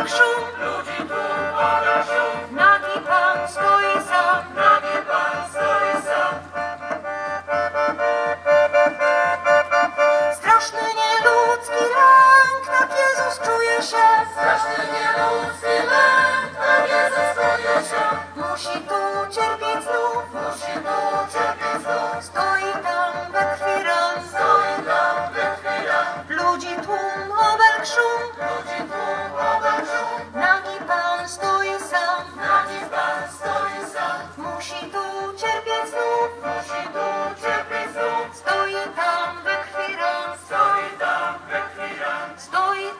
pada szum, ludzi tu pada szum. Nagi pan stoi sam, nagi pan stoi sam. Straszny nieludzki lęk, tak Jezus czuje się. Straszny nieludzki lęk, tak Jezus czuje się. Musi tu cierpieć znów, musi tu cierpieć znów. Stoi tam we krwi ran, stoi tam we krwi ran. Ludzi tłum.